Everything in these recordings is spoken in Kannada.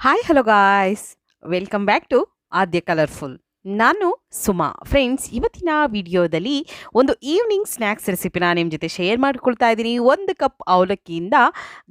hi hello guys welcome back to Adya colourful ನಾನು ಸುಮಾ. ಫ್ರೆಂಡ್ಸ್ ಇವತ್ತಿನ ವಿಡಿಯೋದಲ್ಲಿ ಒಂದು ಈವ್ನಿಂಗ್ ಸ್ನ್ಯಾಕ್ಸ್ ರೆಸಿಪಿನ ನಿಮ್ಮ ಜೊತೆ ಶೇರ್ ಮಾಡ್ಕೊಳ್ತಾ ಇದ್ದೀನಿ. ಒಂದು ಕಪ್ ಅವಲಕ್ಕಿಯಿಂದ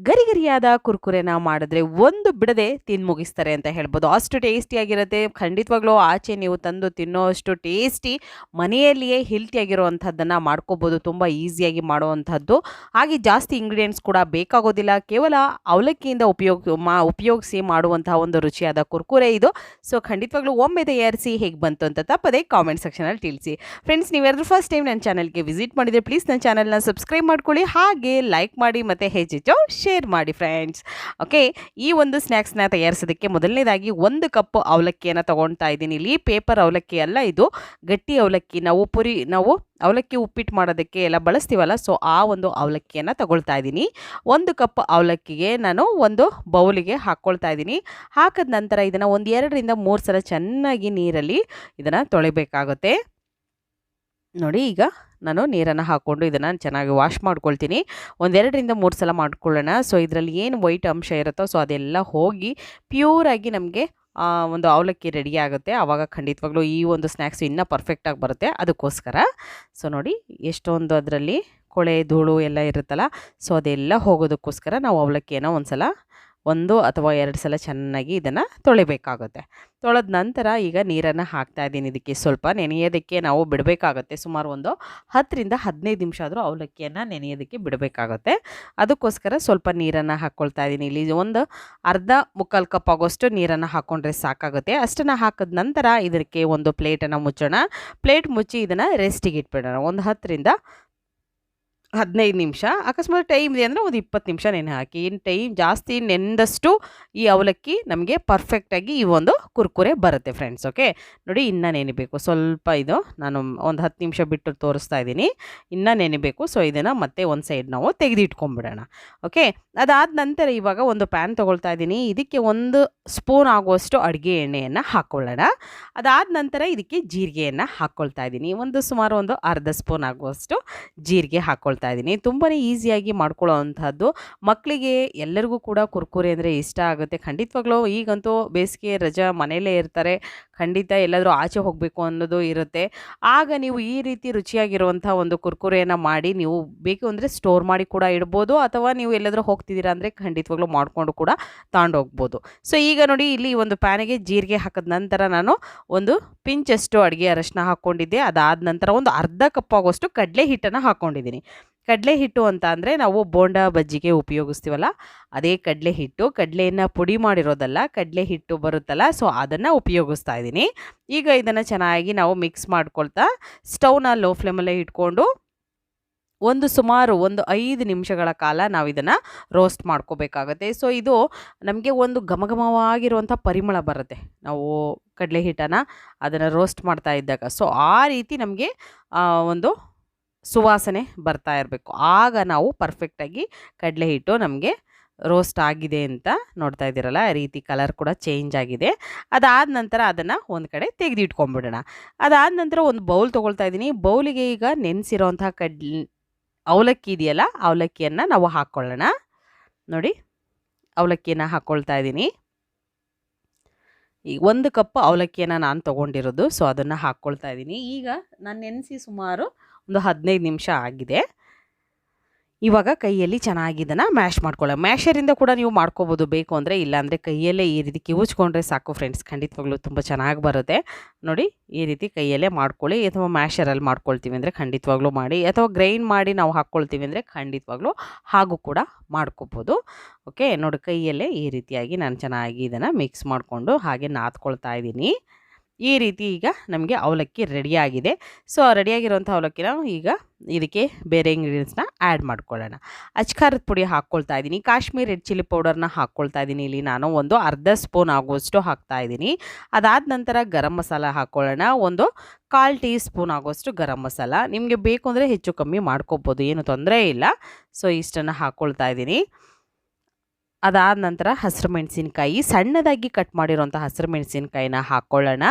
ಗರಿಗರಿಯಾದ ಕುರ್ಕುರೆನ ಮಾಡಿದ್ರೆ ಒಂದು ಬಿಡದೆ ತಿಂದು ಮುಗಿಸ್ತಾರೆ ಅಂತ ಹೇಳ್ಬೋದು. ಅಷ್ಟು ಟೇಸ್ಟಿಯಾಗಿರುತ್ತೆ ಖಂಡಿತವಾಗ್ಲೂ ಆಚೆ ನೀವು ತಂದು ತಿನ್ನೋ ಅಷ್ಟು ಟೇಸ್ಟಿ ಮನೆಯಲ್ಲಿಯೇ ಹೆಲ್ತಿಯಾಗಿರುವಂಥದ್ದನ್ನು ಮಾಡ್ಕೋಬೋದು. ತುಂಬ ಈಸಿಯಾಗಿ ಮಾಡುವಂಥದ್ದು. ಹಾಗೆ ಜಾಸ್ತಿ ಇಂಗ್ರೀಡಿಯೆಂಟ್ಸ್ ಕೂಡ ಬೇಕಾಗೋದಿಲ್ಲ. ಕೇವಲ ಅವಲಕ್ಕಿಯಿಂದ ಉಪಯೋಗ, ಮಾ, ಉಪಯೋಗಿಸಿ ಮಾಡುವಂತಹ ಒಂದು ರುಚಿಯಾದ ಕುರ್ಕುರೆ ಇದು. ಸೊ ಖಂಡಿತವಾಗ್ಲೂ ಒಮ್ಮೆ ತಯಾರಿಸಿ ಹೇಗೆ ಬಂತು ಅಂತ ತಪ್ಪದೆ ಕಾಮೆಂಟ್ ಸೆಕ್ಷನಲ್ಲಿ ತಿಳಿಸಿ. ಫ್ರೆಂಡ್ಸ್ ನೀವ್ಯಾರು ಫಸ್ಟ್ ಟೈಮ್ ನನ್ನ ಚಾನಲ್ಗೆ ವಿಸಿಟ್ ಮಾಡಿದರೆ ಪ್ಲೀಸ್ ನನ್ನ ಚಾನಲ್ನ ಸಬ್ಸ್ಕ್ರೈಬ್ ಮಾಡ್ಕೊಳ್ಳಿ, ಹಾಗೆ ಲೈಕ್ ಮಾಡಿ ಮತ್ತು ಹೆಚ್ಚೆಚ್ಚು ಶೇರ್ ಮಾಡಿ ಫ್ರೆಂಡ್ಸ್ ಓಕೆ ಈ ಒಂದು ಸ್ನ್ಯಾಕ್ಸ್ನ ತಯಾರಿಸೋದಕ್ಕೆ ಮೊದಲನೇದಾಗಿ ಒಂದು ಕಪ್ ಅವಲಕ್ಕಿಯನ್ನು ತೊಗೊಳ್ತಾ ಇದ್ದೀನಿ. ಇಲ್ಲಿ ಪೇಪರ್ ಅವಲಕ್ಕಿ ಅಲ್ಲ ಇದು, ಗಟ್ಟಿ ಅವಲಕ್ಕಿ, ನಾವು ಪುರಿ, ನಾವು ಅವಲಕ್ಕಿ ಉಪ್ಪಿಟ್ಟು ಮಾಡೋದಕ್ಕೆ ಎಲ್ಲ ಬಳಸ್ತೀವಲ್ಲ ಸೊ ಆ ಒಂದು ಅವಲಕ್ಕಿಯನ್ನು ತಗೊಳ್ತಾ ಇದ್ದೀನಿ ಒಂದು ಕಪ್ ಅವಲಕ್ಕಿಗೆ ನಾನು ಒಂದು ಬೌಲಿಗೆ ಹಾಕ್ಕೊಳ್ತಾ ಇದ್ದೀನಿ ಹಾಕಿದ ನಂತರ ಇದನ್ನು ಒಂದು ಎರಡರಿಂದ ಮೂರು ಸಲ ಚೆನ್ನಾಗಿ ನೀರಲ್ಲಿ ಇದನ್ನು ತೊಳಿಬೇಕಾಗುತ್ತೆ. ನೋಡಿ, ಈಗ ನಾನು ನೀರನ್ನು ಹಾಕ್ಕೊಂಡು ಇದನ್ನು ಚೆನ್ನಾಗಿ ವಾಶ್ ಮಾಡ್ಕೊಳ್ತೀನಿ. ಒಂದೆರಡರಿಂದ ಮೂರು ಸಲ ಮಾಡ್ಕೊಳ್ಳೋಣ. ಸೊ ಇದರಲ್ಲಿ ಏನು ವೈಟ್ ಅಂಶ ಇರುತ್ತೋ ಸೊ ಅದೆಲ್ಲ ಹೋಗಿ ಪ್ಯೂರಾಗಿ ನಮಗೆ ಒಂದು ಅವಲಕ್ಕಿ ರೆಡಿ ಆಗುತ್ತೆ. ಆವಾಗ ಖಂಡಿತವಾಗ್ಲೂ ಈ ಒಂದು ಸ್ನ್ಯಾಕ್ಸ್ ಇನ್ನೂ ಪರ್ಫೆಕ್ಟಾಗಿ ಬರುತ್ತೆ. ಅದಕ್ಕೋಸ್ಕರ ಸೊ ನೋಡಿ ಎಷ್ಟೊಂದು ಅದರಲ್ಲಿ ಕೊಳೆ, ಧೂಳು ಎಲ್ಲ ಇರುತ್ತಲ್ಲ ಸೊ ಅದೆಲ್ಲ ಹೋಗೋದಕ್ಕೋಸ್ಕರ ನಾವು ಅವಲಕ್ಕಿಯನ್ನು ಒಂದು ಸಲ ಒಂದು ಅಥವಾ ಎರಡು ಸಲ ಚೆನ್ನಾಗಿ ಇದನ್ನು ತೊಳಿಬೇಕಾಗುತ್ತೆ. ತೊಳೆದ ನಂತರ ಈಗ ನೀರನ್ನು ಹಾಕ್ತಾ ಇದ್ದೀನಿ ಇದಕ್ಕೆ ಸ್ವಲ್ಪ ನೆನೆಯೋದಕ್ಕೆ ನಾವು ಬಿಡಬೇಕಾಗುತ್ತೆ. ಸುಮಾರು ಒಂದು ಹತ್ತರಿಂದ ಹದಿನೈದು ನಿಮಿಷ ಆದರೂ ಅವಲಕ್ಕಿಯನ್ನು ನೆನೆಯೋದಕ್ಕೆ ಬಿಡಬೇಕಾಗುತ್ತೆ. ಅದಕ್ಕೋಸ್ಕರ ಸ್ವಲ್ಪ ನೀರನ್ನು ಹಾಕ್ಕೊಳ್ತಾ ಇದ್ದೀನಿ. ಇಲ್ಲಿ ಒಂದು ಅರ್ಧ ಮುಕ್ಕಾಲು ಕಪ್ ಆಗೋಷ್ಟು ನೀರನ್ನು ಹಾಕ್ಕೊಂಡ್ರೆ ಸಾಕಾಗುತ್ತೆ. ಅಷ್ಟನ್ನು ಹಾಕಿದ ನಂತರ ಇದಕ್ಕೆ ಒಂದು ಪ್ಲೇಟನ್ನು ಮುಚ್ಚೋಣ. ಪ್ಲೇಟ್ ಮುಚ್ಚಿ ಇದನ್ನು ರೆಸ್ಟಿಗೆ ಇಟ್ಬಿಡೋಣ. ಒಂದು ಹತ್ತರಿಂದ ಹದಿನೈದು ನಿಮಿಷ. ಅಕಸ್ಮಾತ್ ಟೈಮ್ ಇದೆ ಅಂದರೆ ಒಂದು ಇಪ್ಪತ್ತು ನಿಮಿಷ ನೆನೆ ಹಾಕಿ. ಇನ್ನು ಟೈಮ್ ಜಾಸ್ತಿ ನೆಂದಷ್ಟು ಈ ಅವಲಕ್ಕಿ ನಮಗೆ ಪರ್ಫೆಕ್ಟಾಗಿ ಈ ಒಂದು ಕುರ್ಕುರೆ ಬರುತ್ತೆ ಫ್ರೆಂಡ್ಸ್ ಓಕೆ ನೋಡಿ, ಇನ್ನೂ ನೆನಿಬೇಕು. ಸ್ವಲ್ಪ ಇದು ನಾನು ಒಂದು ಹತ್ತು ನಿಮಿಷ ಬಿಟ್ಟು ತೋರಿಸ್ತಾ ಇದ್ದೀನಿ. ಇನ್ನೂ ನೆನಿಬೇಕು. ಸೊ ಇದನ್ನು ಮತ್ತೆ ಒಂದು ಸೈಡ್ ನಾವು ತೆಗೆದಿಟ್ಕೊಂಬಿಡೋಣ ಓಕೆ ಅದಾದ ನಂತರ ಇವಾಗ ಒಂದು ಪ್ಯಾನ್ ತೊಗೊಳ್ತಾ ಇದ್ದೀನಿ. ಇದಕ್ಕೆ ಒಂದು ಸ್ಪೂನ್ ಆಗುವಷ್ಟು ಅಡುಗೆ ಎಣ್ಣೆಯನ್ನು ಹಾಕ್ಕೊಳ್ಳೋಣ ಅದಾದ ನಂತರ ಇದಕ್ಕೆ ಜೀರಿಗೆಯನ್ನು ಹಾಕ್ಕೊಳ್ತಾ ಇದ್ದೀನಿ. ಒಂದು ಸುಮಾರು ಒಂದು ಅರ್ಧ ಸ್ಪೂನ್ ಆಗುವಷ್ಟು ಜೀರಿಗೆ ಹಾಕ್ಕೊಳ್ತಾ ಇದ್ದೀನಿ. ತುಂಬಾ ಈಸಿಯಾಗಿ ಮಾಡ್ಕೊಳ್ಳೋ ಅಂಥದ್ದು ಮಕ್ಕಳಿಗೆ ಎಲ್ಲರಿಗೂ ಕೂಡ ಕುರ್ಕುರೆ ಅಂದರೆ ಇಷ್ಟ ಆಗುತ್ತೆ. ಖಂಡಿತವಾಗ್ಲೂ ಈಗಂತೂ ಬೇಸಿಗೆ ರಜಾ ಮನೆಯಲ್ಲೇ ಇರ್ತಾರೆ. ಖಂಡಿತ ಎಲ್ಲಾದರೂ ಆಚೆ ಹೋಗಬೇಕು ಅನ್ನೋದು ಇರುತ್ತೆ. ಆಗ ನೀವು ಈ ರೀತಿ ರುಚಿಯಾಗಿರುವಂಥ ಒಂದು ಕುರ್ಕುರೆಯನ್ನು ಮಾಡಿ ನೀವು ಬೇಕು ಅಂದರೆ ಸ್ಟೋರ್ ಮಾಡಿ ಕೂಡ ಇಡ್ಬೋದು. ಅಥವಾ ನೀವು ಎಲ್ಲಾದರೂ ಹೋಗ್ತಿದ್ದೀರಾ ಅಂದರೆ ಖಂಡಿತವಾಗ್ಲೂ ಮಾಡಿಕೊಂಡು ಕೂಡ ತಗೊಂಡೋಗ್ಬೋದು ಸೊ ಈಗ ನೋಡಿ ಇಲ್ಲಿ ಒಂದು ಪ್ಯಾನಿಗೆ ಜೀರಿಗೆ ಹಾಕಿದ ನಂತರ ನಾನು ಒಂದು ಪಿಂಚಷ್ಟು ಅಡುಗೆ ಅರಶಿನ ಹಾಕ್ಕೊಂಡಿದ್ದೆ. ಅದಾದ ನಂತರ ಒಂದು ಅರ್ಧ ಕಪ್ ಆಗೋಷ್ಟು ಕಡಲೆ ಹಿಟ್ಟನ್ನು ಹಾಕ್ಕೊಂಡಿದ್ದೀನಿ. ಕಡಲೆ ಹಿಟ್ಟು ಅಂತ ಅಂದರೆ ನಾವು ಬೋಂಡ, ಬಜ್ಜಿಗೆ ಉಪಯೋಗಿಸ್ತೀವಲ್ಲ, ಅದೇ ಕಡಲೆ ಹಿಟ್ಟು ಕಡಲೆಯನ್ನು ಪುಡಿ ಮಾಡಿರೋದಲ್ಲ ಕಡಲೆ ಹಿಟ್ಟು ಬರುತ್ತಲ್ಲ, ಸೊ ಅದನ್ನು ಉಪಯೋಗಿಸ್ತಾ ಇದ್ದೀನಿ. ಈಗ ಇದನ್ನು ಚೆನ್ನಾಗಿ ನಾವು ಮಿಕ್ಸ್ ಮಾಡ್ಕೊಳ್ತಾ ಸ್ಟವ್ನ ಲೋ ಫ್ಲೇಮಲ್ಲೇ ಇಟ್ಕೊಂಡು, ಒಂದು ಸುಮಾರು ಒಂದು ಐದು ನಿಮಿಷಗಳ ಕಾಲ ನಾವು ಇದನ್ನು ರೋಸ್ಟ್ ಮಾಡ್ಕೋಬೇಕಾಗತ್ತೆ. ಸೊ ಇದು ನಮಗೆ ಒಂದು ಘಮಘಮವಾಗಿರುವಂಥ ಪರಿಮಳ ಬರುತ್ತೆ. ನಾವು ಕಡಲೆ ಹಿಟ್ಟನ್ನು ಅದನ್ನು ರೋಸ್ಟ್ ಮಾಡ್ತಾ ಇದ್ದಾಗ. ಸೊ ಆ ರೀತಿ ನಮಗೆ ಒಂದು ಸುವಾಸನೆ ಬರ್ತಾ ಇರಬೇಕು. ಆಗ ನಾವು ಪರ್ಫೆಕ್ಟಾಗಿ ಕಡಲೆ ಹಿಟ್ಟು ನಮಗೆ ರೋಸ್ಟ್ ಆಗಿದೆ ಅಂತ ನೋಡ್ತಾ ಇದ್ದೀರಲ್ಲ, ಆ ರೀತಿ ಕಲರ್ ಕೂಡ ಚೇಂಜ್ ಆಗಿದೆ. ಅದಾದ ನಂತರ ಅದನ್ನು ಒಂದು ಕಡೆ ತೆಗೆದಿಟ್ಕೊಂಬಿಡೋಣ ಅದಾದ ನಂತರ ಒಂದು ಬೌಲ್ ತೊಗೊಳ್ತಾ ಇದ್ದೀನಿ. ಬೌಲಿಗೆ ಈಗ ನೆನೆಸಿರೋಂಥ ಕಡ್ಲೆ, ಅವಲಕ್ಕಿ ಇದೆಯಲ್ಲ, ಅವಲಕ್ಕಿಯನ್ನು ನಾವು ಹಾಕ್ಕೊಳ್ಳೋಣ ನೋಡಿ, ಅವಲಕ್ಕಿಯನ್ನು ಹಾಕ್ಕೊಳ್ತಾ ಇದ್ದೀನಿ. ಈ ಒಂದು ಕಪ್ ಅವಲಕ್ಕಿಯನ್ನು ನಾನು ತೊಗೊಂಡಿರೋದು, ಸೊ ಅದನ್ನು ಹಾಕ್ಕೊಳ್ತಾ ಇದ್ದೀನಿ. ಈಗ ನಾನು ನೆನೆಸಿ ಸುಮಾರು ಒಂದು ಹದಿನೈದು ನಿಮಿಷ ಆಗಿದೆ. ಇವಾಗ ಕೈಯಲ್ಲಿ ಚೆನ್ನಾಗಿ ಇದನ್ನು ಮ್ಯಾಶ್ ಮಾಡ್ಕೊಳ್ಳೋ ಮ್ಯಾಶರಿಂದ ಕೂಡ ನೀವು ಮಾಡ್ಕೋಬೋದು. ಬೇಕು ಅಂದರೆ ಇಲ್ಲಾಂದರೆ ಕೈಯಲ್ಲೇ ಈ ರೀತಿ ಕಿವುಚ್ಕೊಂಡ್ರೆ ಸಾಕು ಫ್ರೆಂಡ್ಸ್. ಖಂಡಿತವಾಗ್ಲೂ ತುಂಬ ಚೆನ್ನಾಗಿ ಬರುತ್ತೆ. ನೋಡಿ, ಈ ರೀತಿ ಕೈಯಲ್ಲೇ ಮಾಡ್ಕೊಳ್ಳಿ. ಅಥವಾ ಮ್ಯಾಶರಲ್ಲಿ ಮಾಡ್ಕೊಳ್ತೀವಿ ಅಂದರೆ ಖಂಡಿತವಾಗ್ಲೂ ಮಾಡಿ. ಅಥವಾ ಗ್ರೈಂಡ್ ಮಾಡಿ ನಾವು ಹಾಕ್ಕೊಳ್ತೀವಿ ಅಂದರೆ ಖಂಡಿತವಾಗ್ಲೂ ಹಾಗೂ ಕೂಡ ಮಾಡ್ಕೋಬೋದು. ಓಕೆ, ನೋಡಿ ಕೈಯಲ್ಲೇ ಈ ರೀತಿಯಾಗಿ ನಾನು ಚೆನ್ನಾಗಿ ಇದನ್ನು ಮಿಕ್ಸ್ ಮಾಡಿಕೊಂಡು ಹಾಗೆ ನಾದ್ಕೊಳ್ತಾ ಇದ್ದೀನಿ. ಈ ರೀತಿ ಈಗ ನಮಗೆ ಅವಲಕ್ಕಿ ರೆಡಿಯಾಗಿದೆ ಸೊ ಅವಲಕ್ಕಿ ಅವಲಕ್ಕಿನ ಈಗ ಇದಕ್ಕೆ ಬೇರೆ ಇಂಗ್ರೀಡಿಯೆಂಟ್ಸ್ನ ಆ್ಯಡ್ ಮಾಡ್ಕೊಳ್ಳೋಣ. ಅಚ್ಕಾರದ ಪುಡಿ ಹಾಕ್ಕೊಳ್ತಾ ಇದ್ದೀನಿ. ಕಾಶ್ಮೀರ್ ರೆಡ್ ಚಿಲ್ಲಿ ಪೌಡರ್ನ ಹಾಕ್ಕೊಳ್ತಾ ಇದ್ದೀನಿ. ಇಲ್ಲಿ ನಾನು ಒಂದು ಅರ್ಧ ಸ್ಪೂನ್ ಆಗುವಷ್ಟು ಹಾಕ್ತಾ ಇದ್ದೀನಿ. ಅದಾದ ನಂತರ ಗರಂ ಮಸಾಲ ಹಾಕ್ಕೊಳ್ಳೋಣ. ಒಂದು ಕಾಲು ಟೀ ಸ್ಪೂನ್ ಆಗುವಷ್ಟು ಗರಂ ಮಸಾಲ. ನಿಮಗೆ ಬೇಕು ಅಂದರೆ ಹೆಚ್ಚು ಕಮ್ಮಿ ಮಾಡ್ಕೋಬೋದು. ಏನು ತೊಂದರೆ ಇಲ್ಲ. ಸೊ ಇಷ್ಟನ್ನು ಹಾಕ್ಕೊಳ್ತಾ ಇದ್ದೀನಿ. ಅದಾದ ನಂತರ ಹಸಿರು ಮೆಣಸಿನಕಾಯಿ ಸಣ್ಣದಾಗಿ ಕಟ್ ಮಾಡಿರೋಂಥ ಹಸಿರು ಮೆಣಸಿನಕಾಯಿನ ಹಾಕ್ಕೊಳ್ಳೋಣ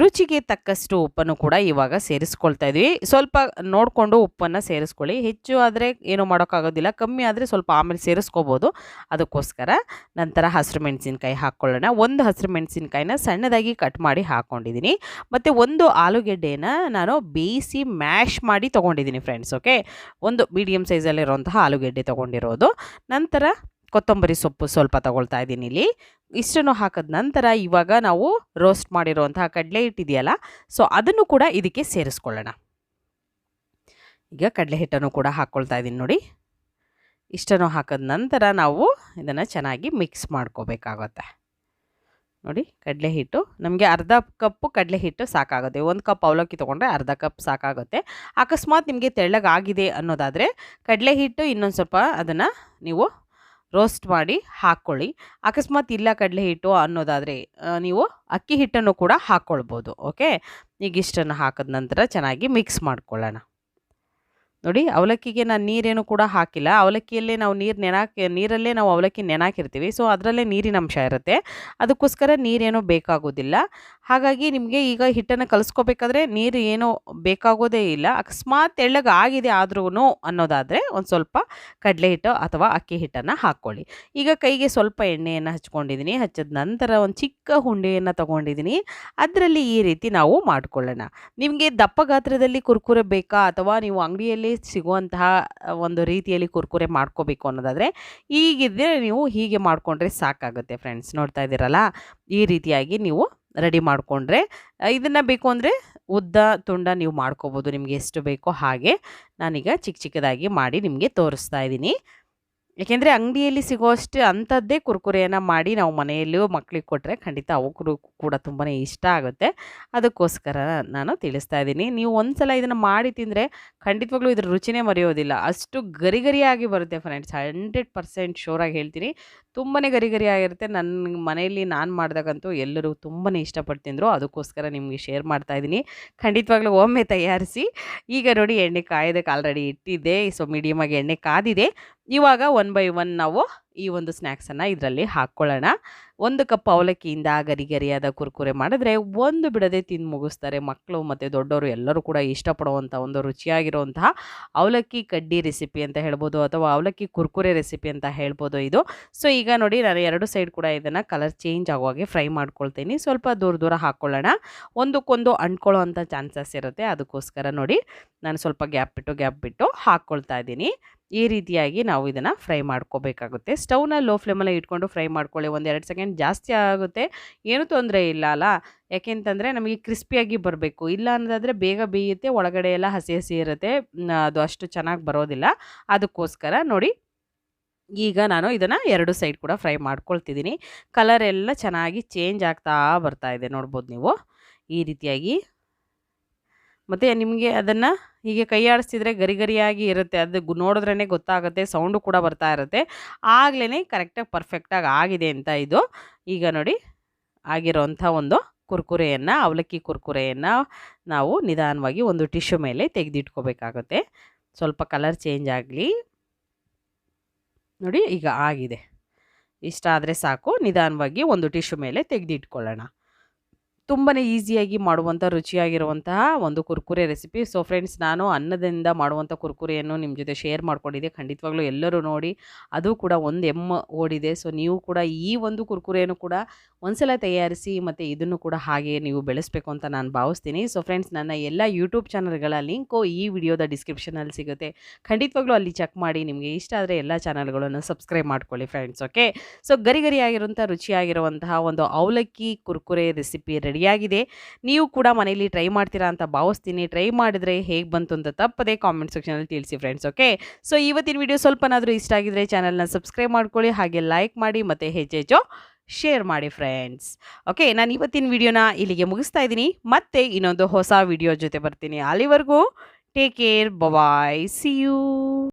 ರುಚಿಗೆ ತಕ್ಕಷ್ಟು ಉಪ್ಪನ್ನು ಕೂಡ ಇವಾಗ ಸೇರಿಸ್ಕೊಳ್ತಾ ಇದ್ವಿ. ಸ್ವಲ್ಪ ನೋಡಿಕೊಂಡು ಉಪ್ಪನ್ನು ಸೇರಿಸ್ಕೊಳ್ಳಿ. ಹೆಚ್ಚು ಆದರೆ ಏನು ಮಾಡೋಕ್ಕಾಗೋದಿಲ್ಲ. ಕಮ್ಮಿ ಆದರೆ ಸ್ವಲ್ಪ ಆಮೇಲೆ ಸೇರಿಸ್ಕೋಬೋದು. ಅದಕ್ಕೋಸ್ಕರ ನಂತರ ಹಸಿರು ಮೆಣಸಿನಕಾಯಿ ಹಾಕ್ಕೊಳ್ಳೋಣ ಒಂದು ಹಸಿರು ಮೆಣಸಿನಕಾಯಿನ ಸಣ್ಣದಾಗಿ ಕಟ್ ಮಾಡಿ ಹಾಕ್ಕೊಂಡಿದ್ದೀನಿ ಮತ್ತು ಒಂದು ಆಲೂಗೆಡ್ಡೆನ ನಾನು ಬೇಯಿಸಿ ಮ್ಯಾಶ್ ಮಾಡಿ ತೊಗೊಂಡಿದ್ದೀನಿ ಫ್ರೆಂಡ್ಸ್ ಓಕೆ ಒಂದು ಮೀಡಿಯಮ್ ಸೈಜಲ್ಲಿರುವಂತಹ ಆಲೂಗೆಡ್ಡೆ ತೊಗೊಂಡಿರೋದು. ನಂತರ ಕೊತ್ತಂಬರಿ ಸೊಪ್ಪು ಸ್ವಲ್ಪ ತಗೊಳ್ತಾ ಇದ್ದೀನಿ ಇಲ್ಲಿ. ಇಷ್ಟನ್ನು ಹಾಕಿದ ನಂತರ ಇವಾಗ ನಾವು ರೋಸ್ಟ್ ಮಾಡಿರುವಂತಹ ಕಡಲೆ ಹಿಟ್ಟಿದೆಯಲ್ಲ ಸೊ ಅದನ್ನು ಕೂಡ ಇದಕ್ಕೆ ಸೇರಿಸ್ಕೊಳ್ಳೋಣ. ಈಗ ಕಡಲೆ ಹಿಟ್ಟನ್ನು ಕೂಡ ಹಾಕ್ಕೊಳ್ತಾ ಇದ್ದೀನಿ ನೋಡಿ. ಇಷ್ಟನ್ನು ಹಾಕಿದ ನಂತರ ನಾವು ಇದನ್ನು ಚೆನ್ನಾಗಿ ಮಿಕ್ಸ್ ಮಾಡ್ಕೋಬೇಕಾಗತ್ತೆ. ನೋಡಿ, ಕಡಲೆ ಹಿಟ್ಟು, ನಮಗೆ ಅರ್ಧ ಕಪ್ಪು ಕಡಲೆ ಹಿಟ್ಟು ಸಾಕಾಗುತ್ತೆ. ಒಂದು ಕಪ್ ಅವಲಕ್ಕಿ ತೊಗೊಂಡ್ರೆ ಅರ್ಧ ಕಪ್ ಸಾಕಾಗುತ್ತೆ. ಅಕಸ್ಮಾತ್ ನಿಮಗೆ ತೆಳ್ಳಗಾಗಿದೆ ಅನ್ನೋದಾದರೆ ಕಡಲೆ ಹಿಟ್ಟು ಇನ್ನೊಂದು ಸ್ವಲ್ಪ ಅದನ್ನು ನೀವು ರೋಸ್ಟ್ ಮಾಡಿ ಹಾಕ್ಕೊಳ್ಳಿ ಅಕಸ್ಮಾತ್ ಇಲ್ಲ ಕಡಲೆ ಹಿಟ್ಟು ಅನ್ನೋದಾದರೆ ನೀವು ಅಕ್ಕಿ ಹಿಟ್ಟನ್ನು ಕೂಡ ಹಾಕ್ಕೊಳ್ಬೋದು ಓಕೆ? ಈಗ ಇಷ್ಟನ್ನು ಹಾಕಿದ ನಂತರ ಚೆನ್ನಾಗಿ ಮಿಕ್ಸ್ ಮಾಡ್ಕೊಳ್ಳೋಣ. ನೋಡಿ, ಅವಲಕ್ಕಿಗೆ ನಾನು ನೀರೇನು ಕೂಡ ಹಾಕಿಲ್ಲ. ಅವಲಕ್ಕಿಯಲ್ಲೇ ನಾವು ನೀರು ನೆನಾಕಿ, ನೀರಲ್ಲೇ ನಾವು ಅವಲಕ್ಕಿ ನೆನಾಕಿರ್ತೀವಿ. ಸೊ, ಅದರಲ್ಲೇ ನೀರಿನ ಅಂಶ ಇರುತ್ತೆ. ಅದಕ್ಕೋಸ್ಕರ ನೀರೇನು ಬೇಕಾಗೋದಿಲ್ಲ. ಹಾಗಾಗಿ ನಿಮಗೆ ಈಗ ಹಿಟ್ಟನ್ನು ಕಲಿಸ್ಕೋಬೇಕಾದ್ರೆ ನೀರು ಏನೂ ಬೇಕಾಗೋದೇ ಇಲ್ಲ. ಅಕಸ್ಮಾತ್ ಎಳ್ಳಗೆ ಆಗಿದೆ ಆದ್ರೂ ಅನ್ನೋದಾದರೆ ಒಂದು ಸ್ವಲ್ಪ ಕಡಲೆ ಹಿಟ್ಟು ಅಥವಾ ಅಕ್ಕಿ ಹಿಟ್ಟನ್ನು ಹಾಕ್ಕೊಳ್ಳಿ. ಈಗ ಕೈಗೆ ಸ್ವಲ್ಪ ಎಣ್ಣೆಯನ್ನು ಹಚ್ಕೊಂಡಿದ್ದೀನಿ. ಹಚ್ಚಿದ ನಂತರ ಒಂದು ಚಿಕ್ಕ ಹುಂಡೆಯನ್ನು ತೊಗೊಂಡಿದ್ದೀನಿ. ಅದರಲ್ಲಿ ಈ ರೀತಿ ನಾವು ಮಾಡ್ಕೊಳ್ಳೋಣ. ನಿಮಗೆ ದಪ್ಪ ಗಾತ್ರದಲ್ಲಿ ಕುರ್ಕುರೆ ಬೇಕಾ ಅಥವಾ ನೀವು ಅಂಗಡಿಯಲ್ಲಿ ಸಿಗುವಂತಹ ಒಂದು ರೀತಿಯಲ್ಲಿ ಕುರ್ಕುರೆ ಮಾಡ್ಕೋಬೇಕು ಅನ್ನೋದಾದರೆ ಈಗಿದ್ದರೆ ನೀವು ಹೀಗೆ ಮಾಡಿಕೊಂಡ್ರೆ ಸಾಕಾಗುತ್ತೆ ಫ್ರೆಂಡ್ಸ್. ನೋಡ್ತಾ ಇದ್ದೀರಲ್ಲ? ಈ ರೀತಿಯಾಗಿ ನೀವು ರೆಡಿ ಮಾಡಿಕೊಂಡ್ರೆ ಇದನ್ನು ಬೇಕು ಅಂದರೆ ಉದ್ದ, ತುಂಡ ನೀವು ಮಾಡ್ಕೋಬೋದು. ನಿಮಗೆ ಎಷ್ಟು ಬೇಕೋ ಹಾಗೆ ನಾನೀಗ ಚಿಕ್ಕ ಚಿಕ್ಕದಾಗಿ ಮಾಡಿ ನಿಮಗೆ ತೋರಿಸ್ತಾ ಇದ್ದೀನಿ. ಏಕೆಂದರೆ ಅಂಗಡಿಯಲ್ಲಿ ಸಿಗೋಷ್ಟು ಅಂಥದ್ದೇ ಕುರ್ಕುರೆಯನ್ನು ಮಾಡಿ ನಾವು ಮನೆಯಲ್ಲೂ ಮಕ್ಳಿಗೆ ಕೊಟ್ಟರೆ ಖಂಡಿತ ಅವಕ್ಕೂ ಕೂಡ ತುಂಬಾ ಇಷ್ಟ ಆಗುತ್ತೆ. ಅದಕ್ಕೋಸ್ಕರ ನಾನು ತಿಳಿಸ್ತಾ ಇದ್ದೀನಿ. ನೀವು ಒಂದು ಸಲ ಇದನ್ನು ಮಾಡಿ ತಿಂದರೆ ಖಂಡಿತವಾಗ್ಲೂ ಇದ್ರ ರುಚಿನೇ ಮರೆಯೋದಿಲ್ಲ. ಅಷ್ಟು ಗರಿಗರಿಯಾಗಿ ಬರುತ್ತೆ ಫ್ರೆಂಡ್ಸ್ ಹಂಡ್ರೆಡ್ ಪರ್ಸೆಂಟ್ ಶೋರಾಗಿ ಹೇಳ್ತೀನಿ. ತುಂಬಾ ಗರಿ ಗರಿ ಆಗಿರುತ್ತೆ ನನ್ನ ಮನೆಯಲ್ಲಿ ನಾನು ಮಾಡಿದಾಗಂತೂ ಎಲ್ಲರೂ ತುಂಬಾ ಇಷ್ಟಪಟ್ಟು ತಿಂದರು. ಅದಕ್ಕೋಸ್ಕರ ನಿಮಗೆ ಶೇರ್ ಮಾಡ್ತಾ ಇದ್ದೀನಿ. ಖಂಡಿತವಾಗ್ಲೂ ಒಮ್ಮೆ ತಯಾರಿಸಿ. ಈಗ ನೋಡಿ ಎಣ್ಣೆ ಕಾಯೋದಕ್ಕೆ ಆಲ್ರೆಡಿ ಇಟ್ಟಿದ್ದೆ. ಸೊ ಮೀಡಿಯಮಾಗಿ ಎಣ್ಣೆ ಕಾದಿದೆ. ಇವಾಗ ಒನ್ ಬೈ ಒನ್ ನಾವು ಈ ಒಂದು ಸ್ನ್ಯಾಕ್ಸನ್ನು ಇದರಲ್ಲಿ ಹಾಕ್ಕೊಳ್ಳೋಣ. ಒಂದು ಕಪ್ ಅವಲಕ್ಕಿಯಿಂದ ಗರಿ ಗರಿಯಾದ ಕುರ್ಕುರೆ ಮಾಡಿದ್ರೆ ಒಂದು ಬಿಡದೆ ತಿಂದು ಮುಗಿಸ್ತಾರೆ. ಮಕ್ಕಳು ಮತ್ತು ದೊಡ್ಡವರು ಎಲ್ಲರೂ ಕೂಡ ಇಷ್ಟಪಡುವಂಥ ಒಂದು ರುಚಿಯಾಗಿರುವಂತಹ ಅವಲಕ್ಕಿ ಕಡ್ಡಿ ರೆಸಿಪಿ ಅಂತ ಹೇಳ್ಬೋದು ಅಥವಾ ಅವಲಕ್ಕಿ ಕುರ್ಕುರೆ ರೆಸಿಪಿ ಅಂತ ಹೇಳ್ಬೋದು ಇದು. ಸೊ, ಈಗ ನೋಡಿ ನಾನು ಎರಡು ಸೈಡ್ ಕೂಡ ಇದನ್ನು ಕಲರ್ ಚೇಂಜ್ ಆಗುವಾಗೆ ಫ್ರೈ ಮಾಡ್ಕೊಳ್ತೀನಿ. ಸ್ವಲ್ಪ ದೂರ ದೂರ ಹಾಕ್ಕೊಳ್ಳೋಣ. ಒಂದಕ್ಕೊಂದು ಅಂಟ್ಕೊಳ್ಳೋ ಅಂಥ ಚಾನ್ಸಸ್ ಇರುತ್ತೆ. ಅದಕ್ಕೋಸ್ಕರ ನೋಡಿ ನಾನು ಸ್ವಲ್ಪ ಗ್ಯಾಪ್ ಬಿಟ್ಟು ಗ್ಯಾಪ್ ಬಿಟ್ಟು ಹಾಕ್ಕೊಳ್ತಾ ಇದ್ದೀನಿ. ಈ ರೀತಿಯಾಗಿ ನಾವು ಇದನ್ನು ಫ್ರೈ ಮಾಡ್ಕೋಬೇಕಾಗುತ್ತೆ. ಸ್ಟವ್ನ ಲೋ ಫ್ಲೇಮಲ್ಲಿ ಇಟ್ಕೊಂಡು ಫ್ರೈ ಮಾಡ್ಕೊಳ್ಳಿ. ಒಂದು ಎರಡು ಸೆಕೆಂಡ್ ಜಾಸ್ತಿ ಆಗುತ್ತೆ. ಏನೂ ತೊಂದರೆ ಇಲ್ಲ ಅಲ್ಲ? ಯಾಕೆಂತಂದರೆ ನಮಗೆ ಕ್ರಿಸ್ಪಿಯಾಗಿ ಬರಬೇಕು. ಇಲ್ಲ ಅನ್ನೋದಾದರೆ ಬೇಗ ಬೇಯುತ್ತೆ, ಒಳಗಡೆ ಎಲ್ಲ ಹಸಿ ಹಸಿ ಇರುತ್ತೆ. ಅದು ಅಷ್ಟು ಚೆನ್ನಾಗಿ ಬರೋದಿಲ್ಲ. ಅದಕ್ಕೋಸ್ಕರ ನೋಡಿ, ಈಗ ನಾನು ಇದನ್ನು ಎರಡು ಸೈಡ್ ಕೂಡ ಫ್ರೈ ಮಾಡ್ಕೊಳ್ತಿದ್ದೀನಿ. ಕಲರ್ ಎಲ್ಲ ಚೆನ್ನಾಗಿ ಚೇಂಜ್ ಆಗ್ತಾ ಬರ್ತಾ ಇದೆ ನೋಡ್ಬೋದು ನೀವು. ಈ ರೀತಿಯಾಗಿ. ಮತ್ತು ನಿಮಗೆ ಅದನ್ನು ಹೀಗೆ ಕೈ ಆಡಿಸ್ತಿದ್ರೆ ಗರಿ ಗರಿಯಾಗಿ ಇರುತ್ತೆ. ಅದು ನೋಡಿದ್ರೇ ಗೊತ್ತಾಗುತ್ತೆ, ಸೌಂಡು ಕೂಡ ಬರ್ತಾ ಇರುತ್ತೆ. ಆಗ್ಲೇ ಕರೆಕ್ಟಾಗಿ ಪರ್ಫೆಕ್ಟಾಗಿ ಆಗಿದೆ ಅಂತ ಇದು. ಈಗ ನೋಡಿ, ಆಗಿರೋಂಥ ಒಂದು ಕುರ್ಕುರೆಯನ್ನು, ಅವಲಕ್ಕಿ ಕುರ್ಕುರೆಯನ್ನು ನಾವು ನಿಧಾನವಾಗಿ ಒಂದು ಟಿಶ್ಯೂ ಮೇಲೆ ತೆಗೆದಿಟ್ಕೋಬೇಕಾಗುತ್ತೆ. ಸ್ವಲ್ಪ ಕಲರ್ ಚೇಂಜ್ ಆಗಲಿ. ನೋಡಿ, ಈಗ ಆಗಿದೆ. ಇಷ್ಟ ಆದರೆ ಸಾಕು, ನಿಧಾನವಾಗಿ ಒಂದು ಟಿಶ್ಯೂ ಮೇಲೆ ತೆಗೆದಿಟ್ಕೊಳ್ಳೋಣ. ತುಂಬಾ ಈಸಿಯಾಗಿ ಮಾಡುವಂಥ ರುಚಿಯಾಗಿರುವಂತಹ ಒಂದು ಕುರ್ಕುರೆ ರೆಸಿಪಿ. ಸೊ ಫ್ರೆಂಡ್ಸ್ ನಾನು ಅನ್ನದಿಂದ ಮಾಡುವಂಥ ಕುರ್ಕುರೆಯನ್ನು ನಿಮ್ಮ ಜೊತೆ ಶೇರ್ ಮಾಡಿಕೊಂಡಿದ್ದೆ. ಖಂಡಿತವಾಗ್ಲೂ ಎಲ್ಲರೂ ನೋಡಿ. ಅದು ಕೂಡ ಒಂದು ಎಮ್ಮ ಓಡಿದೆ. ಸೊ ನೀವು ಕೂಡ ಈ ಒಂದು ಕುರ್ಕುರೆಯನ್ನು ಕೂಡ ಒಂದ್ಸಲ ತಯಾರಿಸಿ ಮತ್ತು ಇದನ್ನು ಕೂಡ ಹಾಗೆ ನೀವು ಬೆಳೆಸಬೇಕು ಅಂತ ನಾನು ಭಾವಿಸ್ತೀನಿ. ಸೊ ಫ್ರೆಂಡ್ಸ್ ನನ್ನ ಎಲ್ಲ ಯೂಟ್ಯೂಬ್ ಚಾನಲ್ಗಳ ಲಿಂಕು ಈ ವಿಡಿಯೋದ ಡಿಸ್ಕ್ರಿಪ್ಷನಲ್ಲಿ ಸಿಗುತ್ತೆ. ಖಂಡಿತವಾಗ್ಲೂ ಅಲ್ಲಿ ಚೆಕ್ ಮಾಡಿ. ನಿಮಗೆ ಇಷ್ಟ ಆದರೆ ಎಲ್ಲ ಚಾನಲ್ಗಳನ್ನು ಸಬ್ಸ್ಕ್ರೈಬ್ ಮಾಡ್ಕೊಳ್ಳಿ ಫ್ರೆಂಡ್ಸ್ ಓಕೆ ಸೊ ಗರಿ ಗರಿಯಾಗಿರುವಂಥ ರುಚಿಯಾಗಿರುವಂತಹ ಒಂದು ಅವಲಕ್ಕಿ ಕುರ್ಕುರೆ ರೆಸಿಪಿ ರೆಡಿಯಾಗಿದೆ. ನೀವು ಕೂಡ ಮನೆಯಲ್ಲಿ ಟ್ರೈ ಮಾಡ್ತೀರಾ ಅಂತ ಭಾವಿಸ್ತೀನಿ. ಟ್ರೈ ಮಾಡಿದ್ರೆ ಹೇಗೆ ಬಂತು ಅಂತ ತಪ್ಪದೆ ಕಾಮೆಂಟ್ ಸೆಕ್ಷನಲ್ಲಿ ತಿಳಿಸಿ ಫ್ರೆಂಡ್ಸ್, ಓಕೆ? ಸೊ, ಇವತ್ತಿನ ವಿಡಿಯೋ ಸ್ವಲ್ಪನಾದರೂ ಇಷ್ಟ ಆಗಿದ್ರೆ ಚಾನಲ್ನ ಸಬ್ಸ್ಕ್ರೈಬ್ ಮಾಡ್ಕೊಳ್ಳಿ, ಹಾಗೆ ಲೈಕ್ ಮಾಡಿ ಮತ್ತು ಹೆಚ್ಚೆಚ್ಚು ಶೇರ್ ಮಾಡಿ ಫ್ರೆಂಡ್ಸ್, ಓಕೆ? ನಾನು ಇವತ್ತಿನ ವಿಡಿಯೋನ ಇಲ್ಲಿಗೆ ಮುಗಿಸ್ತಾ ಇದ್ದೀನಿ. ಮತ್ತೆ ಇನ್ನೊಂದು ಹೊಸ ವಿಡಿಯೋ ಜೊತೆ ಬರ್ತೀನಿ. ಅಲ್ಲಿವರೆಗೂ take care bye see you.